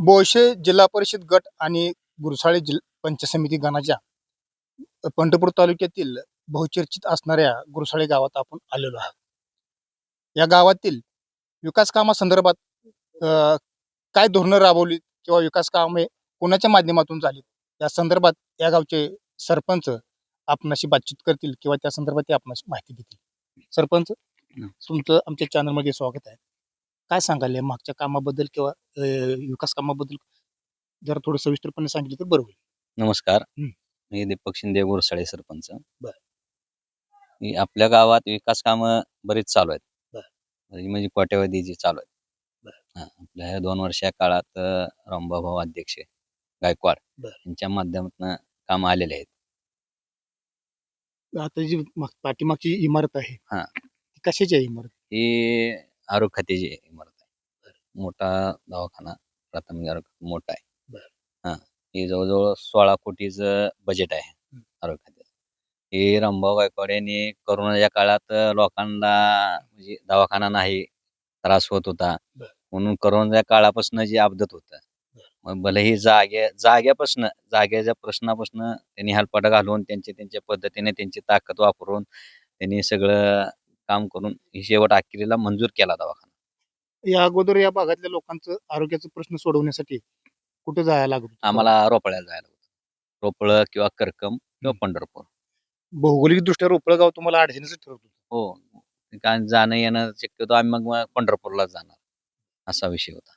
बोळशे जिल्हा परिषद गट आणि गुरसाळे जिल पंचायत समिती गणाच्या पंढरपूर तालुक्यातील बहुचर्चित असणाऱ्या गुरसाळे गावात आपण आलेलो आहोत. या गावातील विकास कामासंदर्भात काय धोरणं राबवली किंवा विकास कामे कोणाच्या माध्यमातून झाली या संदर्भात या गावचे सरपंच आपणाशी बातचीत करतील किंवा त्या संदर्भात ते आपणास माहिती देतील. सरपंच तुमचं आमच्या चॅनलमध्ये स्वागत आहे. काय सांगाल या मागच्या कामाबद्दल किंवा अ, विकास कामाबद्दल जरा थोडं सविस्तरपणे सांगितलं तर बरं होईल नमस्कार हं. मी दीपक शिंदे गोरसाळे सरपंच बर. मी आपल्या गावात विकास कामं बरीच चालू आहेत बर. म्हणजे म्हणजे कोट्यावधीची चालू आहेत बर. हा, आपल्या ह्या दोन वर्षा काळात अ, अध्यक्ष गायकवाड बर. यांच्या माध्यमातून काम आलेले आहेत आता जी माग- पाठीमागची इमारत आहे हा. ती कशाची आहे इमारत ही आरोग्य खात्याची इमारत आहे मोठा दवाखाना प्राथमिक आरोग्य मोठा आहे बर. हा ही जवळजवळ सोळा कोटीचं बजेट आहे हं. आरोग्य खात्याचं हे रामभाऊ गायकवाड यांनी करोनाच्या काळात लोकांना म्हणजे दवाखाना नाही त्रास होत होता बर. म्हणून करोनाच्या काळापासून जे अपघात होतं मग भलेही जागे जाग्यापासून जाग्याच्या प्रश्नापासून त्यांनी हालपाटा घालून त्यांचे त्यांच्या पद्धतीने त्यांची ताकद वापरून त्यांनी सगळं काम करून ही शेवट अखेरीला मंजूर केला दवाखाना. या अगोदर या भागातल्या लोकांचं आरोग्याचा प्रश्न सोडवण्यासाठी कुठे जायला लागत? आम्हाला रोपळ्याला जायला होतं. रोपळ किंवा करकम किंवा. पंढरपूर. भौगोलिक दृष्ट्या रोपळ गाव तुम्हाला अडचणीचं ठरत होतं. हो. कारण जाणं येणं शक्यतो आम्ही मग मग पंढरपूरला जाणार. असा विषय होता.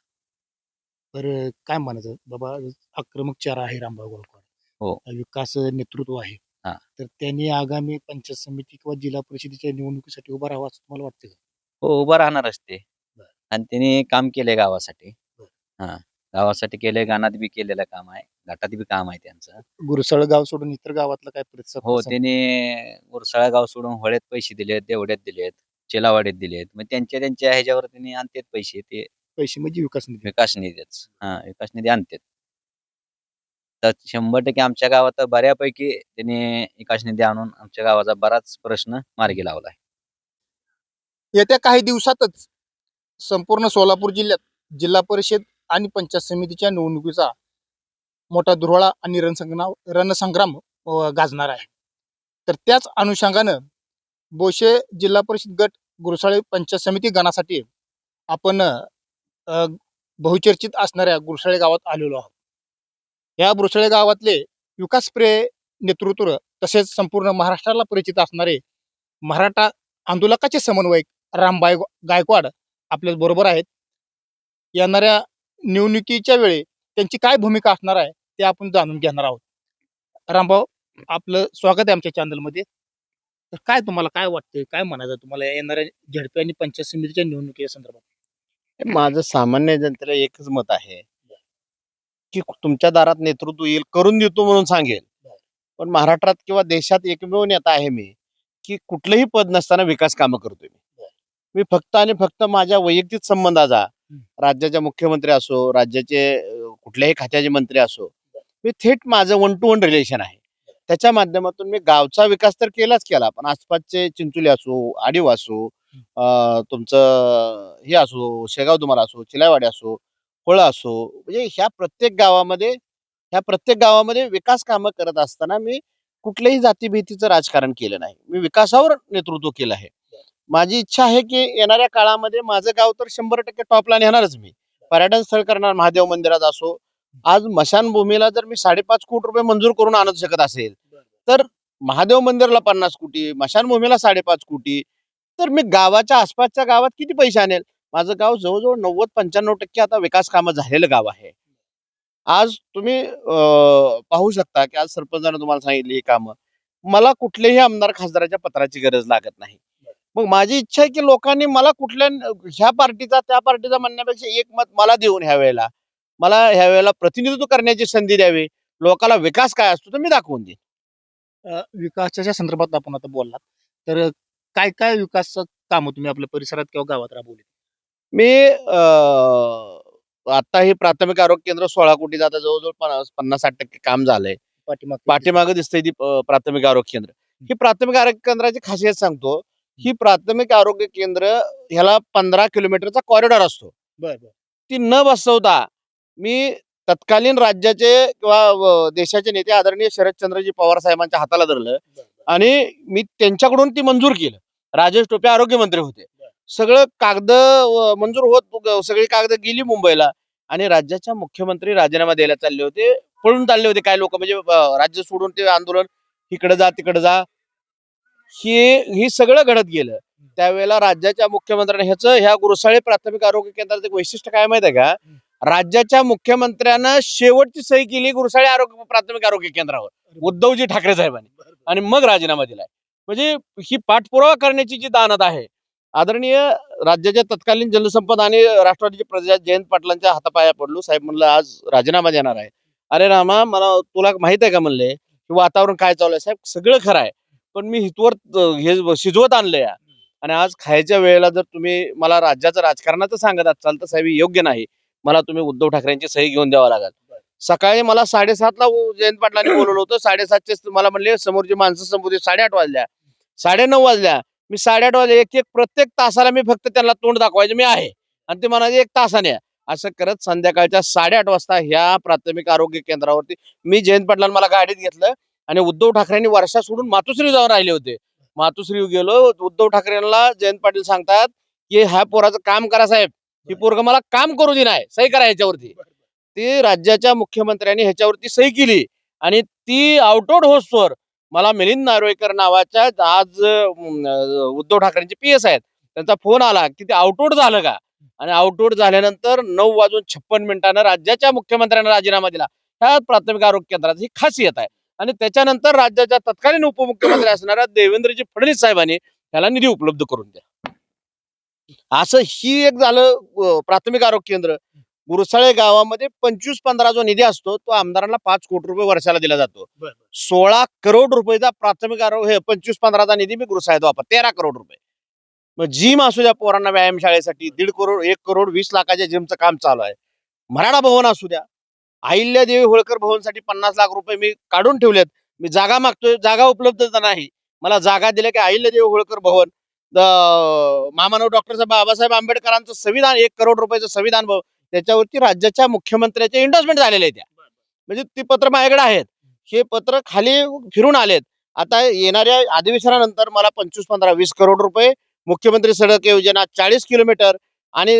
तर काय म्हणायचं? बाबा आक्रमक चार आहे रामभाऊ गावकवाड हो. विकास नेतृत्व आहे. हा. तर त्यांनी आगामी पंचायत समिती किंवा जिल्हा परिषदेच्या निवडणुकीसाठी उभा राहावा असं तुम्हाला वाटतं का? हो उभं राहणारच ते बर. आणि त्यांनी काम केले गावासाठी. बर. हा. गावासाठी केले गाणात बी केलेलं काम आहे. घाटात बी काम आहे त्यांचं. गुरसळ गाव सोडून इतर गावातला काय प्रतिसाद हो कसा? त्यांनी उरसाळा गाव सोडून होळ्यात पैसे दिलेत देवड्यात दिलेत चिलावाडीत दिलेत. मग त्यांच्या त्यांच्या ह्याच्यावर त्यांनी आणतात पैसे ते पैसे म्हणजे विकास निधी. विकास निधीच. हा विकास निधी आणतात. तर शंभर टक्के आमच्या गावात बऱ्यापैकी त्यांनी विकास निधी आणून आमच्या गावाचा बराच प्रश्न मार्गी लावला आहे. येत्या काही दिवसातच संपूर्ण सोलापूर जिल्ह्यात जिल्हा परिषद आणि पंचायत समितीच्या निवडणुकीचा मोठा दुर्वाळा आणि रणसंग्राम रणसंग्राम गाजणार आहे. तर त्याच अनुषंगानं बोशे जिल्हा परिषद गट गुरुसाळे पंचायत समिती गणासाठी आपण बहुचर्चित असणाऱ्या गुरसाळे गावात आलेलो आहोत. या गुरसाळे गावातले विकासप्रिय नेतृत्व तसेच संपूर्ण महाराष्ट्राला परिचित असणारे मराठा आंदोलकाचे समन्वयक रामबाई गायकवाड आपल्या बरोबर आहेत. येणाऱ्या निवडणुकीच्या वेळी त्यांची काय भूमिका असणार आहे ते आपण जाणून घेणार आहोत. रामभाऊ आपलं स्वागत आहे आमच्या चॅनलमध्ये तर काय तुम्हाला काय वाटतंय काय म्हणायचं तुम्हाला येणाऱ्या झडपी आणि पंचायत समितीच्या निवडणुकीच्या संदर्भात? माझं सामान्य जनतेला एकच मत आहे. की तुमच्या दारात नेतृत्व येईल करून देतो म्हणून सांगेल. पण महाराष्ट्रात किंवा देशात एकमेव नेता आहे मी की कुठलंही पद नसताना विकास कामं करतोय मी. मी फक्त आणि फक्त माझ्या वैयक्तिक संबंधाचा राज्याचे मुख्यमंत्री असो राज्याचे कुठल्याही खात्याचे मंत्री असो मी थेट माझं वन टू वन रिलेशन आहे. त्याच्या माध्यमातून मी गावचा विकास तर केलाच केला पण आसपासचे चिंचोली असो आडीव असो तुमचं हे असो शेगाव दुमार असो चिलावाडी असो फळ असो म्हणजे ह्या प्रत्येक गावामध्ये ह्या प्रत्येक गावामध्ये विकास कामं करत असताना मी कुठल्याही जातीभीतीचं राजकारण केलं नाही. मी विकासावर नेतृत्व केलं आहे. माझी इच्छा आहे की येणाऱ्या काळामध्ये माझं गाव तर शंभर टक्के टॉपला नेणारच मी. पर्यटन स्थळ करणार महादेव मंदिरात असो. आज मशानभूमीला जर मी साडेपाच कोटी रुपये मंजूर करून आणू शकत असेल तर महादेव मंदिरला पन्नास कोटी मशानभूमीला साडेपाच कोटी तर मी गावाच्या आसपासच्या गावात किती पैसे आणेल? माझं गाव जवळजवळ नव्वद पंच्याण्णव टक्के आता विकास कामं झालेलं गाव आहे. आज तुम्ही अं, पाहू शकता की आज सरपंचानं तुम्हाला सांगितली ही कामं. मला कुठल्याही आमदार खासदाराच्या पत्राची गरज लागत नाही. मग माझी इच्छा आहे की लोकांनी मला कुठल्या ह्या पार्टीचा त्या पार्टीचा म्हणण्यापेक्षा एक मत मला देऊन ह्या वेळेला मला ह्या वेळेला प्रतिनिधित्व करण्याची संधी द्यावी. लोकांना विकास काय असतो तर मी दाखवून देईन. विकासाच्या संदर्भात आपण आता बोललात. तर काय काय विकास कामं तुम्ही आपल्या परिसरात किंवा गावात राबवली मी अं, आता हे प्राथमिक आरोग्य केंद्र सोळा कोटी आता जवळजवळ पन्नास साठ टक्के काम झालंय. पाठीमाग दिसतंय ती प्राथमिक आरोग्य केंद्र. ही. प्राथमिक आरोग्य केंद्राची खासियत सांगतो ही प्राथमिक आरोग्य केंद्र ह्याला पंधरा किलोमीटरचा कॉरिडॉर असतो. ती न बसवता मी तत्कालीन राज्याचे किंवा देशाचे नेते आदरणीय शरदचंद्रजी पवार साहेबांच्या हाताला धरलं आणि मी त्यांच्याकडून ती मंजूर केलं. राजेश टोपे आरोग्यमंत्री होते. सगळं कागद मंजूर होत सगळी कागद गेली मुंबईला आणि राज्याच्या मुख्यमंत्री राजीनामा द्यायला चालले होते पळून चालले होते काय लोक. म्हणजे राज्य सोडून ते आंदोलन इकडे जा तिकडे जा. हे ही सगळं घडत गेलं. त्यावेळेला राज्याच्या मुख्यमंत्र्यांनी ह्याचं ह्या गुरुसाळे प्राथमिक आरोग्य केंद्राचं एक वैशिष्ट्य काय माहिती आहे का? राज्याच्या मुख्यमंत्र्यानं शेवटची सही केली गुरुसाळे आरोग्य प्राथमिक आरोग्य केंद्रावर उद्धवजी ठाकरे साहेबांनी. आणि मग राजीनामा दिलाय. म्हणजे ही पाठपुरावा करण्याची जी दानत आहे आदरणीय राज्याच्या तत्कालीन जलसंपदा आणि राष्ट्रवादीचे प्रजा जयंत पाटलांच्या हातापाया पडलो. साहेब म्हणलं आज राजीनामा देणार आहे. अरे रामा मला तुला माहीत आहे का? म्हणले. की वातावरण काय चालू आहे? साहेब सगळं खरं आहे. पण मी हितवर हे शिजवत आणलंय. आणि आज खायच्या वेळेला जर तुम्ही मला राज्याचं राजकारणाचं सांगत असाल तर साहेब योग्य नाही. मला तुम्ही उद्धव ठाकरेंची सही घेऊन द्यावा लागेल. सकाळी मला साडेसातला जयंत पाटलांनी बोलवलं होतं. साडेसातचे मला म्हणले समोरची माणसं समोर साडेआठ वाजल्या. साडे नऊ वाजल्या. मी साडेआठ वाजले एक एक प्रत्येक तासाला मी फक्त त्यांना तोंड दाखवायचे मी आहे. आणि ते म्हणाले एक तासाने या. असं करत संध्याकाळच्या साडेआठ वाजता ह्या प्राथमिक आरोग्य केंद्रावरती मी जयंत पाटलांना मला गाडीत घेतलं आणि उद्धव ठाकरेंनी वर्षा सोडून मातुश्री जाऊन राहिले होते. मातुश्री गेलो उद्धव ठाकरेंना जयंत पाटील सांगतात की ह्या पोराचं काम करा साहेब. ही पोरग मला काम करू दे नाही. सही करा ह्याच्यावरती. ती राज्याच्या मुख्यमंत्र्यांनी ह्याच्यावरती सही केली आणि ती आउटवर्ड होस्टवर मला मिलिंद नार्वेकर नावाच्या आज उद्धव ठाकरेंचे पी एस आहेत. त्यांचा फोन आला की ते आउटवर्ड झालं का? आणि आउटवर्ड झाल्यानंतर नऊ वाजून छप्पन मिनिटानं राज्याच्या मुख्यमंत्र्यांना राजीनामा दिला. ह्या प्राथमिक आरोग्य केंद्राची ही खासियत आहे. आणि त्याच्यानंतर राज्याच्या तत्कालीन उपमुख्यमंत्री असणाऱ्या देवेंद्रजी फडणवीस साहेबांनी त्याला निधी उपलब्ध करून द्या. असं ही एक झालं प्राथमिक आरोग्य केंद्र. गुरसाळे गावामध्ये पंचवीस पंधरा जो निधी असतो तो आमदारांना पाच कोटी रुपये वर्षाला दिला जातो. सोळा करोड रुपयेचा प्राथमिक आरोग्य हे पंचवीस पंधराचा निधी मी गुरुसाहेब वापर तेरा करोड रुपये. मग जिम असू द्या पोरांना व्यायाम शाळेसाठी दीड करोड एक करोड वीस लाखाच्या जिमचं काम चालू आहे. मराठा भवन असू द्या अहिल्यादेवी होळकर भवनसाठी पन्नास लाख रुपये मी काढून ठेवलेत. मी जागा मागतोय जागा उपलब्ध नाही. मला जागा दिल्या की अहिल्यादेवी होळकर भवन. महामानव डॉक्टर बाबासाहेब आंबेडकरांचं संविधान एक करोड रुपयाचं संविधान त्याच्यावरती राज्याच्या मुख्यमंत्र्याचे इंडोसमेंट झालेले त्या. म्हणजे ती पत्र माझ्याकडे आहेत. हे पत्र खाली फिरून आलेत. आता येणाऱ्या अधिवेशनानंतर मला पंचवीस पंधरा वीस करोड रुपये मुख्यमंत्री सडक योजना चाळीस किलोमीटर आणि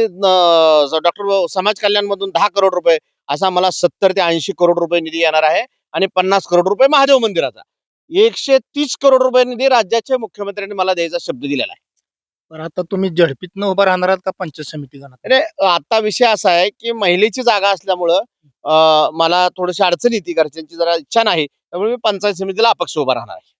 डॉक्टर समाज कल्याण मधून दहा करोड रुपये असा मला सत्तर ते ऐंशी करोड रुपये निधी येणार आहे आणि पन्नास करोड रुपये महादेव मंदिराचा. एकशे तीस करोड रुपये निधी राज्याच्या मुख्यमंत्र्यांनी मला द्यायचा शब्द दिलेला आहे. पण आता तुम्ही झडपीत न उभा राहणार आहात का पंचायत समिती गणात? अरे आता विषय असा आहे की महिलेची जागा असल्यामुळं अं, मला थोडीशी अडचण येते घरच्यांची जरा इच्छा नाही त्यामुळे मी पंचायत समितीला अपक्ष उभा राहणार आहे.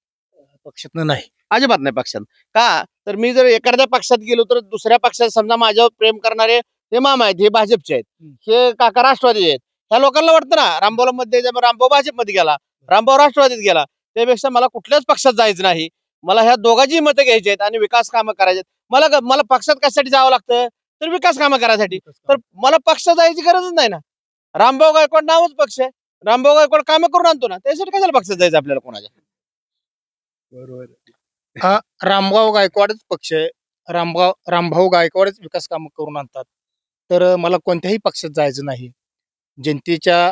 पक्षात नाही. अजिबात नाही पक्षात. का? तर मी जर एखाद्या पक्षात गेलो तर दुसऱ्या पक्षात समजा माझ्यावर प्रेम करणारे हे मामा आहेत हे भाजपचे आहेत हे काका राष्ट्रवादी आहेत. ह्या लोकांना वाटतं ना रामभाऊला मध्ये रामभाऊ भाजपमध्ये गेला रामभाऊ राष्ट्रवादीत गेला त्यापेक्षा मला कुठल्याच पक्षात जायचं नाही. मला ह्या दोघांची मतं घ्यायची आहेत आणि विकास कामं करायची आहेत. मला मला पक्षात कशासाठी जावं लागतं? तर विकास कामं करायसाठी. तर मला पक्षात जायची गरजच नाही ना. रामभाऊ गायकवाड नावच पक्ष आहे. रामभाऊ गायकवाड कामं करून आणतो ना. त्यासाठी कशाला पक्षात जायचं आपल्याला कोणाच्या? हा रामभाऊ गायकवाडच पक्ष आहे. रामभाऊ रामभाऊ गायकवाडच विकास काम करून आणतात. तर मला कोणत्याही पक्षात जायचं नाही. जनतेच्या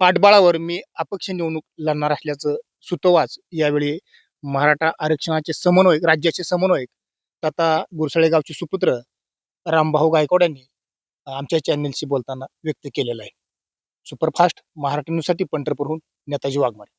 पाठबळावर मी अपक्ष निवडणूक लढणार असल्याचं सुतोवाच यावेळी मराठा आरक्षणाचे समन्वयक राज्याचे समन्वयक तथा गुरसळेगावचे सुपुत्र रामभाऊ गायकवाड यांनी आमच्या चॅनेलशी बोलताना व्यक्त केलेलं आहे. सुपरफास्ट महाराष्ट्र न्यूजसाठी पंढरपूरहून नेताजी वाघमारे.